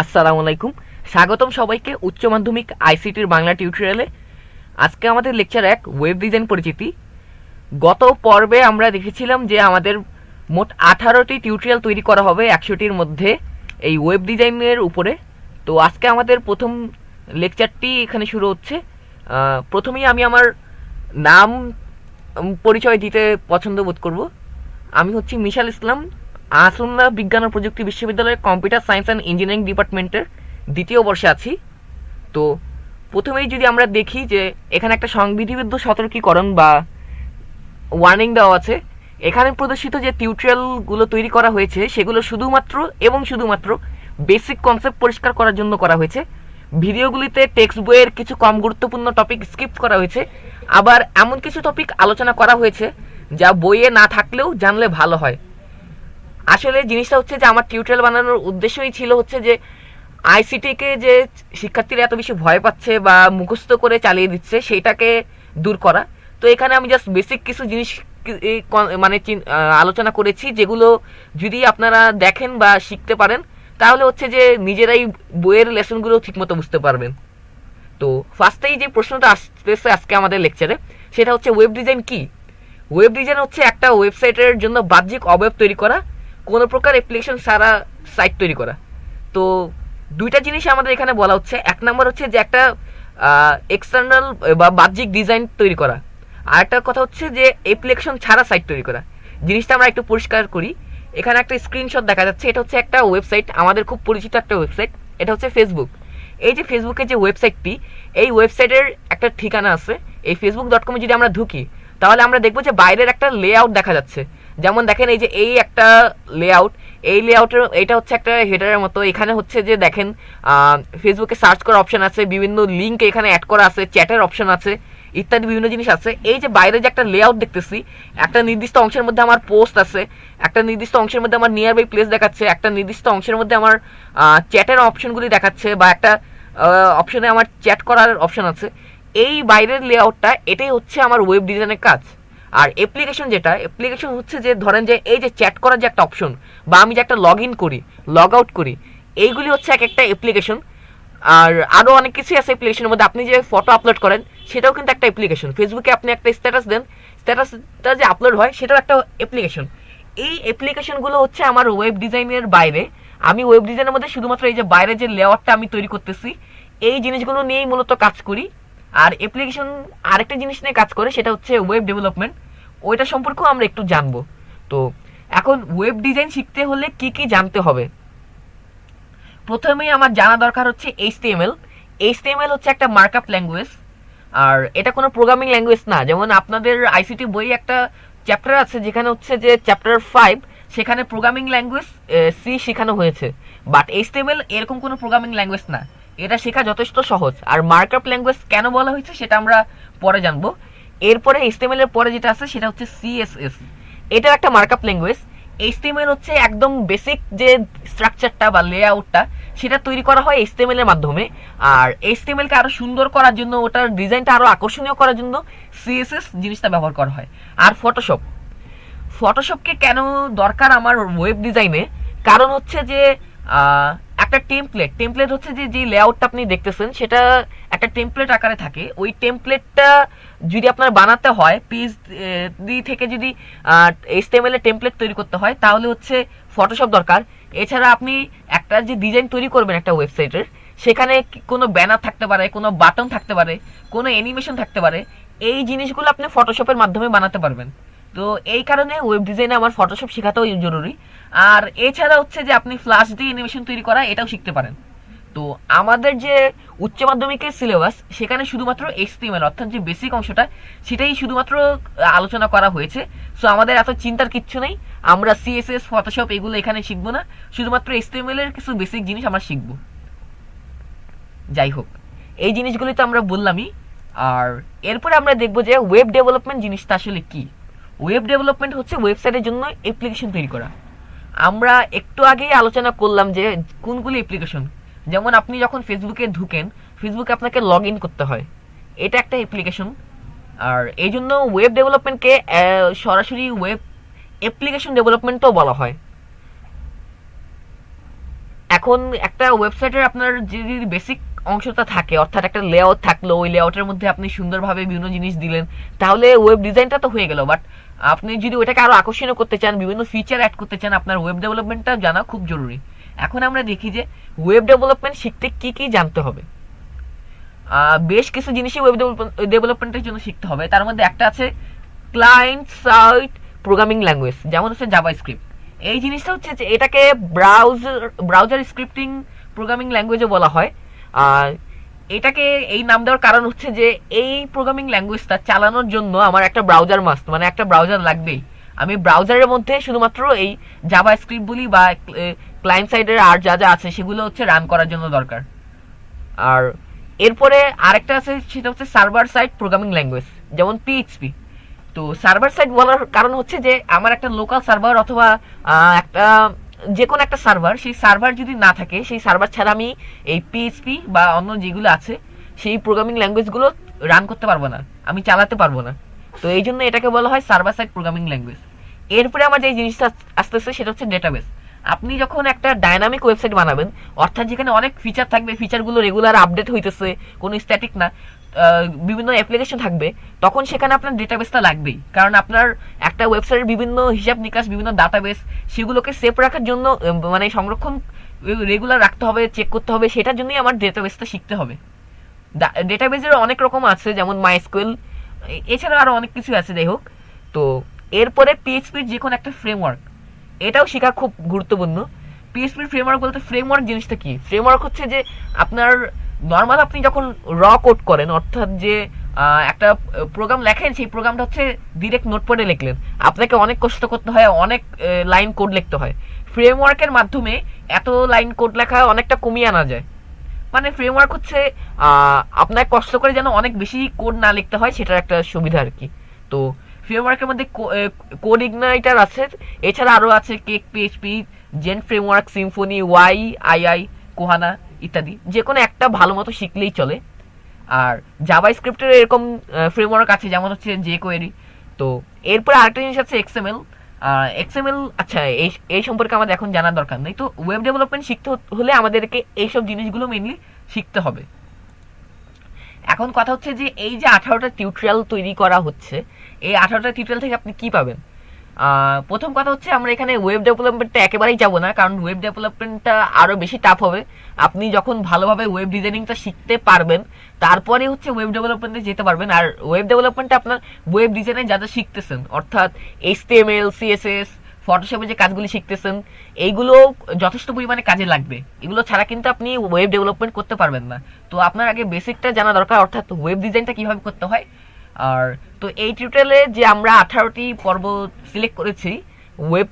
আসসালামু আলাইকুম। স্বাগতম সবাইকে উচ্চ মাধ্যমিক আইসিটির বাংলা টিউটোরিয়ালে। আজকে আমাদের লেকচার এক ওয়েব ডিজাইন পরিচিতি। গত পর্বে আমরা দেখেছিলাম যে আমাদের মোট আঠারোটি টিউটোরিয়াল তৈরি করা হবে একশোটির মধ্যে এই ওয়েব ডিজাইনের উপরে। তো আজকে আমাদের প্রথম লেকচারটি এখানে শুরু হচ্ছে। প্রথমেই আমি আমার নাম পরিচয় দিতে পছন্দ বোধ করব। আমি হচ্ছি মিশাল ইসলাম আসুল্লাহ বিজ্ঞান ও প্রযুক্তি বিশ্ববিদ্যালয়ের কম্পিউটার সায়েন্স অ্যান্ড ইঞ্জিনিয়ারিং ডিপার্টমেন্টের দ্বিতীয় বর্ষে আছি। তো প্রথমেই যদি আমরা দেখি যে এখানে একটা সংবিধিবদ্ধ সতর্কীকরণ বা ওয়ার্নিং দেওয়া আছে, এখানে প্রদর্শিত যে টিউটোরিয়ালগুলো তৈরি করা হয়েছে, সেগুলো শুধুমাত্র এবং শুধুমাত্র বেসিক কনসেপ্ট পরিষ্কার করার জন্য করা হয়েছে। ভিডিওগুলিতে টেক্সট বইয়ের কিছু কম গুরুত্বপূর্ণ টপিক স্কিপ করা হয়েছে। আবার এমন কিছু টপিক আলোচনা করা হয়েছে, যা বইয়ে না থাকলেও জানলে ভালো হয়। আসলে জিনিসটা হচ্ছে যে আমার টিউটোরিয়াল বানানোর উদ্দেশ্যই ছিল হচ্ছে যে আইসিটিকে যে শিক্ষার্থীরা এত বেশি ভয় পাচ্ছে বা মুখস্থ করে চালিয়ে দিচ্ছে সেইটাকে দূর করা। তো এখানে আমি জাস্ট বেসিক কিছু জিনিস মানে চিন- আলোচনা করেছি যেগুলো যদি আপনারা দেখেন বা শিখতে পারেন, তাহলে হচ্ছে যে নিজেরাই বইয়ের লেসনগুলো ঠিকমতো বুঝতে পারবেন। তো ফার্স্টেই যে প্রশ্নটা আসতেছে আজকে আমাদের লেকচারে সেটা হচ্ছে ওয়েব ডিজাইন কি? ওয়েব ডিজাইন হচ্ছে একটা ওয়েবসাইটের জন্য বাহ্যিক অবয়ব তৈরি করা। কোনো প্রকার অ্যাপ্লিকেশন সারা সাইট তৈরি করা। তো দুইটা জিনিস আমাদের এখানে বলা হচ্ছে। এক নম্বর হচ্ছে যে একটা এক্সটার্নাল বা বাহ্যিক ডিজাইন তৈরি করা। আর একটা কথা হচ্ছে যে অ্যাপ্লিকেশন ছাড়া সাইট তৈরি করা। জিনিসটা আমরা একটু পরিষ্কার করি। এখানে একটা স্ক্রিনশট দেখা যাচ্ছে। এটা হচ্ছে একটা ওয়েবসাইট আমাদের খুব পরিচিত একটা ওয়েবসাইট এটা হচ্ছে ফেসবুক এই যে ফেসবুকের যে ওয়েবসাইটটি এই ওয়েবসাইটের একটা ঠিকানা আছে। এই ফেসবুক ডট কমে যদি আমরা ঢুকি, তাহলে আমরা দেখব যে বাইরের একটা লেআউট দেখা যাচ্ছে। যেমন দেখেন এই যে এই একটা লেআউট এই লেআউটের এটা হচ্ছে একটা হেডারের মতো। এখানে হচ্ছে যে দেখেন ফেসবুকে সার্চ করার অপশন আছে, বিভিন্ন লিঙ্ক এখানে অ্যাড করা আছে চ্যাটের অপশন আছে, ইত্যাদি বিভিন্ন জিনিস আছে। এই যে বাইরে যে একটা লেআউট দেখতেছি, একটা নির্দিষ্ট অংশের মধ্যে আমার পোস্ট আছে, একটা নির্দিষ্ট অংশের মধ্যে আমার নিয়ার বাই প্লেস দেখাচ্ছে, একটা নির্দিষ্ট অংশের মধ্যে আমার চ্যাটের অপশনগুলি দেখাচ্ছে বা একটা অপশনে আমার চ্যাট করার অপশন আছে। এই বাইরের লেআউটটা এটাই হচ্ছে আমার ওয়েব ডিজাইনের কাজ। আর অ্যাপ্লিকেশন যেটা অ্যাপ্লিকেশন হচ্ছে যে ধরেন যে এই যে চ্যাট করার যে একটা অপশন বা আমি যে একটা লগ ইন করি লগ আউট করি, এইগুলি হচ্ছে এক একটা অ্যাপ্লিকেশন আর আরও অনেক কিছুই আছে অ্যাপ্লিকেশনের মধ্যে। আপনি যে ফটো আপলোড করেন, সেটাও কিন্তু একটা অ্যাপ্লিকেশন ফেসবুকে আপনি একটা স্ট্যাটাস দেন স্ট্যাটাসটা যে আপলোড হয়, সেটাও একটা অ্যাপ্লিকেশন এই অ্যাপ্লিকেশনগুলো হচ্ছে আমার ওয়েব ডিজাইনের বাইরে। আমি ওয়েব ডিজাইনের মধ্যে শুধুমাত্র এই যে বাইরে যে লেআউটটা আমি তৈরি করতেছি, এই জিনিসগুলো নিয়েই মূলত কাজ করি। আর অ্যাপ্লিকেশন আরেকটা জিনিস নিয়ে কাজ করে, সেটা হচ্ছে ওয়েব ডেভেলপমেন্ট ওইটা সম্পর্কেও আমরা একটু জানব। তো এখন ওয়েব ডিজাইন শিখতে হলে কি কি জানতে হবে? প্রথমেই আমার জানা দরকার হচ্ছে এইচটিএমএল এইচটিএমএল হচ্ছে একটা মার্কআপ ল্যাঙ্গুয়েজ আর এটা কোনো প্রোগ্রামিং ল্যাঙ্গুয়েজ না। যেমন আপনাদের আইসিটি বই একটা চ্যাপ্টার আছে, যেখানে হচ্ছে যে চ্যাপ্টার ফাইভ সেখানে প্রোগ্রামিং ল্যাঙ্গুয়েজ সি শেখানো হয়েছে। বাট এইচটিএমএল এরকম কোনো প্রোগ্রামিং ল্যাঙ্গুয়েজ না। এটা শেখা যথেষ্ট সহজ। আর মার্কআপ ল্যাঙ্গুয়েজ কেন বলা হয়েছে সেটা আমরা পরে জানব। এরপরে এইচটিএমএল এর পরে যেটা আছে সেটা হচ্ছে সিএসএস এটা একটা মার্কআপ ল্যাঙ্গুয়েজ এইচটিএমএল হচ্ছে একদম বেসিক যে স্ট্রাকচারটা বা লেআউটটা সেটা তৈরি করা হয় এইচটিএমএল এর মাধ্যমে। আর এইচটিএমএল কে আরও সুন্দর করার জন্য, ওটার ডিজাইনটা আরও আকর্ষণীয় করার জন্য সিএসএস জিনিসটা ব্যবহার করা হয়। আর ফটোশপ ফটোশপকে কেন দরকার আমার ওয়েব ডিজাইনে কারণ হচ্ছে যে একটা টেমপ্লেট টেমপ্লেট হচ্ছে যে যে লেআউটটা আপনি দেখতেছেন, সেটা একটা টেমপ্লেট আকারে থাকে। ওই টেমপ্লেটটা যদি আপনার বানাতে হয় পিস দি থেকে যদি এইচটিএমএল এর টেমপ্লেট তৈরি করতে হয়, তাহলে হচ্ছে ফটোশপ দরকার। এছাড়া আপনি একটা যে ডিজাইন তৈরি করবেন একটা ওয়েবসাইটের সেখানে কোনো ব্যানার থাকতে পারে, কোনো বাটন থাকতে পারে, কোনো অ্যানিমেশন থাকতে পারে, এই জিনিসগুলো আপনি ফটোশপের মাধ্যমে বানাতে পারবেন। তো এই কারণে ওয়েব ডিজাইনে আমার ফটোশপ শেখাটাও জরুরি। আর এছাড়া হচ্ছে যে আপনি ফ্লাশ দিয়ে অ্যানিমেশন তৈরি করা, এটাও শিখতে পারেন। তো আমাদের যে উচ্চ মাধ্যমিকের সিলেবাস সেখানে শুধুমাত্র এইচটিএমএল অর্থাৎ যে বেসিক অংশটা, সেটাই শুধুমাত্র আলোচনা করা হয়েছে। সো আমাদের এত চিন্তার কিচ্ছু নেই। আমরা সিএসএস ফটোশপ এগুলো এখানে শিখব না। শুধুমাত্র এইচটিএমএল এর কিছু বেসিক জিনিস আমরা শিখব। যাই হোক, এই জিনিসগুলি তো আমরা বললামই। আর এরপরে আমরা দেখব যে ওয়েব ডেভেলপমেন্ট জিনিসটা আসলে কি। ওয়েব ডেভেলপমেন্ট হচ্ছে ওয়েবসাইটের জন্য অ্যাপ্লিকেশন তৈরি করা। আমরা একটু আগেই আলোচনা করলাম যে কোনগুলি অ্যাপ্লিকেশন যেমন আপনি যখন ফেসবুকে ঢুকেন ফেসবুকে আপনাকে লগ ইন করতে হয়। এটা একটা অ্যাপ্লিকেশন আর এই জন্য ওয়েব ডেভেলপমেন্টকে সরাসরি ওয়েব অ্যাপ্লিকেশন ডেভেলপমেন্টও বলা হয়। এখন একটা ওয়েবসাইটের আপনার যদি বেসিক অংশটা থাকে, অর্থাৎ একটা লেআউট থাকল, ওই লেআউটের মধ্যে আপনি সুন্দরভাবে বিভিন্ন জিনিস দিলেন, তাহলে ওয়েব ডিজাইনটা তো হয়ে গেল। বাট আপনি যদি ওইটাকে আরও আকর্ষণীয় করতে চান, বিভিন্ন ফিচার অ্যাড করতে চান, আপনার ওয়েব ডেভেলপমেন্টটা জানা খুব জরুরি। এখন আমরা দেখি যে ওয়েব ডেভেলপমেন্ট শিখতে কি কি জানতে হবে। বেশ কিছু জিনিসই ওয়েব ডেভেলপমেন্টের জন্য শিখতে হবে। তার মধ্যে একটা আছে ক্লায়েন্ট সাইট প্রোগ্রামিং ল্যাঙ্গুয়েজ যেমন হচ্ছে জাভা স্ক্রিপ্ট এই জিনিসটা হচ্ছে যে এটাকে ব্রাউজার ব্রাউজার স্ক্রিপ্টিং প্রোগ্রামিং ল্যাঙ্গুয়েজও বলা হয়। আর এটাকে এই নাম দেওয়ার কারণ হচ্ছে যে এই প্রোগ্রামিং ল্যাঙ্গুয়েজটা চালানোর জন্য আমার একটা ব্রাউজার মাস্ট মানে একটা ব্রাউজার লাগবেই। আমি ব্রাউজারের মধ্যে শুধুমাত্র এই জাভা স্ক্রিপ্টগুলি বা ক্লায়েন্ট সাইডের আর যা যা আছে সেগুলো হচ্ছে রান করার জন্য দরকার। আর এরপরে আরেকটা আছে, সেটা হচ্ছে সার্ভার সাইড প্রোগ্রামিং ল্যাঙ্গুয়েজ যেমন পিএইচপি তো সার্ভার সাইড বলার কারণ হচ্ছে যে আমার একটা লোকাল সার্ভার অথবা একটা যে কোনো একটা সার্ভার সেই সার্ভার যদি না থাকে, সেই সার্ভার ছাড়া আমি এই পিএইচপি বা অন্য যেগুলো আছে, সেই প্রোগ্রামিং ল্যাঙ্গুয়েজগুলো রান করতে পারব না। আমি চালাতে পারব না। তো এই জন্য এটাকে বলা হয় সার্ভার সাইড প্রোগ্রামিং ল্যাঙ্গুয়েজ এরপরে আমার যে জিনিসটা আসতেছে, সেটা হচ্ছে ডেটাবেস আপনি যখন একটা ডাইনামিক ওয়েবসাইট বানাবেন, অর্থাৎ যেখানে অনেক ফিচার থাকবে ফিচারগুলো রেগুলার আপডেট হইতেছে, কোনো স্ট্যাটিক না বিভিন্ন অ্যাপ্লিকেশন থাকবে, তখন সেখানে আপনার ডেটাবেসটা লাগবেই। কারণ আপনার একটা ওয়েবসাইটের বিভিন্ন হিসাব নিকাশ, বিভিন্ন ডাটাবেস সেগুলোকে সেভ রাখার জন্য মানে সংরক্ষণ রেগুলার রাখতে হবে চেক করতে হবে, সেটার জন্যই আমার ডেটাবেসটা শিখতে হবে। ডেটাবেসের অনেক রকম আছে, যেমন মাইস্কুয়েল এছাড়া আরও অনেক কিছু আছে, যাই হোক। তো, এরপরে পিএইচপির যে কোনো একটা ফ্রেমওয়ার্ক এটাও শেখা খুব গুরুত্বপূর্ণ। পিএইচপির ফ্রেমওয়ার্ক বলতে ফ্রেমওয়ার্ক জিনিসটা কি? ফ্রেমওয়ার্ক হচ্ছে যে আপনার নর্মাল আপনি যখন র কোড করেন, অর্থাৎ যে একটা প্রোগ্রাম লেখেন, সেই প্রোগ্রামটা হচ্ছে ডিরেক্ট নোটপ্যাডে লিখলেন। আপনাকে অনেক কষ্ট করতে হয়, অনেক লাইন কোড লিখতে হয়। ফ্রেমওয়ার্কের মাধ্যমে এত লাইন কোড লেখা অনেকটা কমিয়ে আনা যায়। মানে ফ্রেমওয়ার্ক হচ্ছে আপনার কষ্ট করে যেন অনেক বেশি কোড না লিখতে হয়, সেটার একটা সুবিধা আর কি। তো ফ্রেমওয়ার্কের মধ্যে কোড ইগনাইটার আছে। এছাড়া আরও আছে cake PHP Zend framework Symfony Y I I Kohana ইত্যাদি। যে কোনো একটা ভালো মতো শিখলেই চলে। আর জাভা স্ক্রিপ্টের এরকম ফ্রেমওয়ার্ক আছে, যেমন হচ্ছে জে কোয়েরি তো এরপরে আরেকটা জিনিস আছে এক্সএমএল এক্সএমএল আচ্ছা এই এই সম্পর্কে আমাদের এখন জানার দরকার নেই। তো ওয়েব ডেভেলপমেন্ট শিখতে হলে আমাদেরকে এইসব জিনিসগুলো মেনলি শিখতে হবে। এখন কথা হচ্ছে যে এই যে আঠারোটা টিউটোরিয়াল তৈরি করা হচ্ছে, এই আঠারোটা টিউটোরিয়াল থেকে আপনি কি পাবেন? প্রথম কথা হচ্ছে আমরা এখানে ওয়েব ডেভেলপমেন্টটা একেবারেই যাব না, কারণ ওয়েব ডেভেলপমেন্টটা আরও বেশি টাফ হবে। আপনি যখন ভালোভাবে ওয়েব ডিজাইনিংটা শিখতে পারবেন, তারপরে হচ্ছে ওয়েব ডেভেলপমেন্টে যেতে পারবেন। আর ওয়েব ডেভেলপমেন্টে আপনার ওয়েব ডিজাইনে যা যা শিখতেছেন, অর্থাৎ এইচটিএমএল সিএসএস ফটোশপে যে কাজগুলি শিখতেছেন, এইগুলো যথেষ্ট পরিমাণে কাজে লাগবে। এগুলো ছাড়া কিন্তু আপনি ওয়েব ডেভেলপমেন্ট করতে পারবেন না। তো আপনার আগে বেসিকটা জানা দরকার, অর্থাৎ ওয়েব ডিজাইনটা কীভাবে করতে হয়। আর তো এই টিউটোরিয়ালে যে আমরা আঠারোটি পর্ব সিলেক্ট করেছি ওয়েব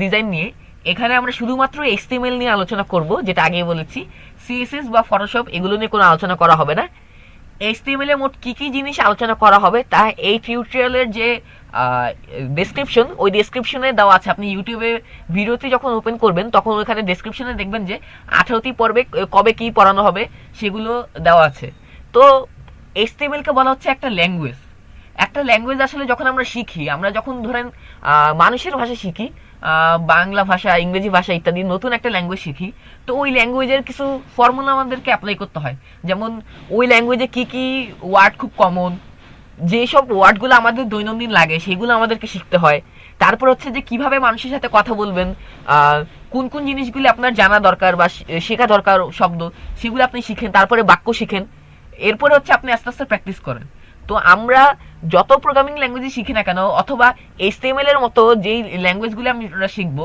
ডিজাইন নিয়ে, এখানে আমরা শুধুমাত্র এইচটিএমএল নিয়ে আলোচনা করব, যেটা আগে বলেছি। সিএসএস বা ফটোশপ এগুলো নিয়ে কোনো আলোচনা করা হবে না। এইচটিএমএল এ মোট কি কি জিনিস আলোচনা করা হবে তা এই টিউটোরিয়ালের যে ডেসক্রিপশন ওই ডেসক্রিপশনে দেওয়া আছে। আপনি ইউটিউবে ভিডিওতে যখন ওপেন করবেন, তখন ওখানে ডেসক্রিপশনে দেখবেন যে, আঠারোটি পর্বে কবে কি পড়ানো হবে, সেগুলো দেওয়া আছে। তো এইচটিএমএল কে বলা হচ্ছে একটা ল্যাঙ্গুয়েজ একটা ল্যাঙ্গুয়েজ আসলে যখন আমরা শিখি, আমরা যখন ধরেন মানুষের ভাষা শিখি বাংলা ভাষা, ইংরেজি ভাষা ইত্যাদি নতুন একটা ল্যাঙ্গুয়েজ শিখি। তো ওই ল্যাঙ্গুয়েজের কিছু ফর্মুলা আমাদেরকে অ্যাপ্লাই করতে হয়। যেমন ওই ল্যাঙ্গুয়েজে কি কি ওয়ার্ড খুব কমন যেসব ওয়ার্ডগুলো আমাদের দৈনন্দিন লাগে, সেগুলো আমাদেরকে শিখতে হয়। তারপর হচ্ছে যে কীভাবে মানুষের সাথে কথা বলবেন কোন কোন জিনিসগুলি আপনার জানা দরকার বা শেখা দরকার শব্দ, সেগুলো আপনি শিখেন, তারপরে বাক্য শিখেন। এরপরে হচ্ছে আপনি আস্তে আস্তে প্র্যাকটিস করেন। তো আমরা যত প্রোগ্রামিং ল্যাঙ্গুয়েজই শিখি না কেন, অথবা এইচটিএমএল এর মতো যেই ল্যাঙ্গুয়েজগুলি আমরা শিখব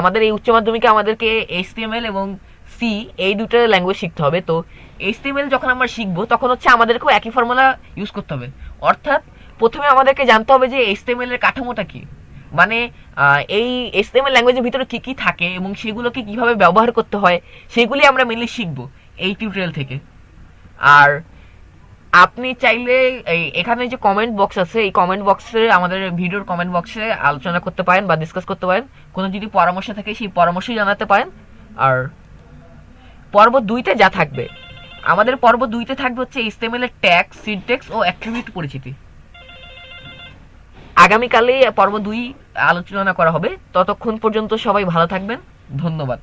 আমাদের এই উচ্চ মাধ্যমিকে আমাদেরকে এইচটিএমএল এবং সি এই দুটো ল্যাঙ্গুয়েজ শিখতে হবে। তো এইচটিএমএল যখন আমরা শিখব, তখন হচ্ছে আমাদেরকেও একই ফর্মুলা ইউজ করতে হবে। অর্থাৎ প্রথমে আমাদেরকে জানতে হবে যে এইচটিএমএল এর কাঠামোটা কি। মানে এই এইচটিএমএল ল্যাঙ্গুয়েজের ভিতরে কী কী থাকে এবং সেগুলোকে কীভাবে ব্যবহার করতে হয়, সেগুলি আমরা মেনলি শিখব এই টিউটোরিয়াল থেকে। আর আপনি চাইলে এই, এখানে যে কমেন্ট বক্স আছে, এই কমেন্ট বক্সে আমাদের ভিডিওর কমেন্ট বক্সে আলোচনা করতে পারেন বা ডিসকাস করতে পারেন। কোনো যদি পরামর্শ থাকে, সেই পরামর্শই জানাতে পারেন। আর পর্ব দুইতে যা থাকবে, আমাদের পর্ব দুইতে থাকবে হচ্ছে ইস্তেমেলের ট্যাক্স ট্যাগ সিনট্যাক্স ও অ্যাট্রিবিউট পরিচিতি। আগামীকালে পর্ব দুই আলোচনা করা হবে। ততক্ষণ পর্যন্ত সবাই ভালো থাকবেন। ধন্যবাদ।